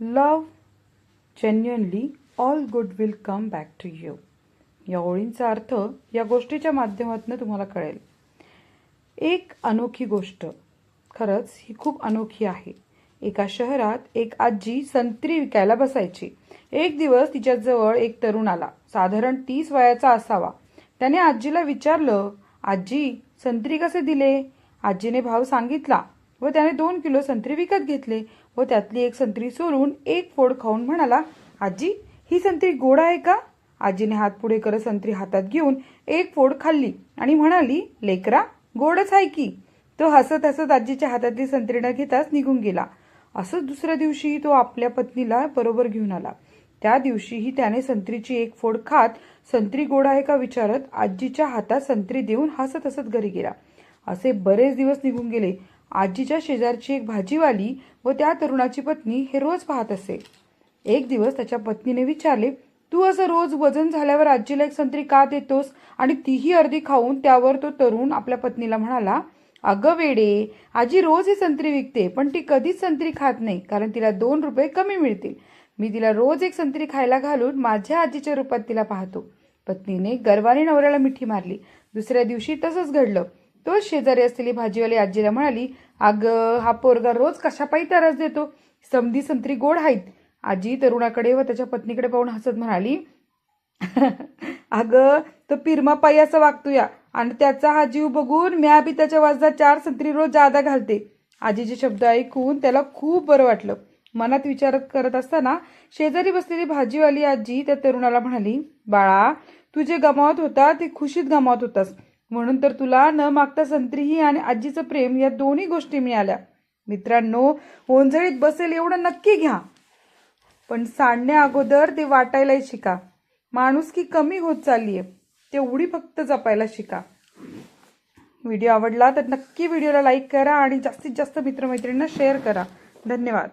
Love genuinely all good will come back to you या ओळींचा अर्थ या गोष्टीच्या माध्यमातून तुम्हाला कळेल. एक अनोखी गोष्ट. खरंच ही खूप अनोखी आहे. एका शहरात एक आजी संत्री विकायला बसायची. एक दिवस तिच्याजवळ एक तरुण आला. साधारण तीस वयाचा असावा. त्याने आजीला विचारलं आजी संत्री कसे दिले? आजीने भाव सांगितला व त्याने दोन किलो संत्री विकत घेतले व त्यातली एक संत्री सोलून एक फोड खाऊन म्हणाला आजी ही संत्री गोड आहे का? आजीने हात पुढे करत संत्री हातात घेऊन एक फोड खाल्ली आणि म्हणाली लेकरा गोडच आहे की. तो हसत हसत आजीच्या हातातली संत्री न घेताच निघून गेला. असंच दुसऱ्या दिवशी तो आपल्या पत्नीला बरोबर घेऊन आला. त्या दिवशीही त्याने संत्रीची एक फोड खात संत्री गोड आहे का? विचारत आजीच्या हातात संत्री देऊन हसत हसत घरी गेला. असे बरेच दिवस निघून गेले. आजीच्या शेजारची एक भाजीवाली व त्या तरुणाची पत्नी हे रोज पाहत असे. एक दिवस त्याच्या पत्नीने विचारले तू असं रोज वजन झाल्यावर आजीला एक संत्री का देतोस आणि तीही अर्धी खाऊन त्यावर तो तरुण आपल्या पत्नीला म्हणाला अगं वेडे आजी रोज ही संत्री विकते पण ती कधीच संत्री खात नाही कारण तिला दोन रुपये कमी मिळतील. मी तिला रोज एक संत्री खायला घालून माझ्या आजीच्या रूपात तिला पाहतो. पत्नीने गर्वाने नवऱ्याला मिठी मारली. दुसऱ्या दिवशी तसंच घडलं. तोच शेजारी असलेली भाजीवाली आजीला म्हणाली अगं हा पोरगा रोज कशापायी तरस देतो? समधी संत्री गोड आहेत. आजी तरुणाकडे व त्याच्या पत्नीकडे पाहून हसत म्हणाली अगं तो पिरमा पायी असं वागतोया आणि त्याचा हा जीव बघून म्या बी त्याच्या वाजता चार संत्री रोज जादा घालते. आजीचे शब्द ऐकून त्याला खूप बरं वाटलं. मनात विचार करत असताना शेजारी बसलेली भाजीवाली आजी त्या तरुणाला म्हणाली बाळा तू जे गमावत होता ते खुशीत गमावत होतास. म्हणून तर तुला न मागता संत्रीही आणि आजीचं प्रेम या दोन्ही गोष्टी मिळाल्या. मित्रांनो ओंजळीत बसेल एवढं नक्की घ्या. पण सांडण्या अगोदर ते वाटायलाही शिका. माणूस की कमी होत चालली आहे तेवढी फक्त जपायला शिका. व्हिडिओ आवडला तर नक्की व्हिडिओला लाईक करा आणि जास्तीत जास्त मित्रमैत्रिणींना शेअर करा. धन्यवाद.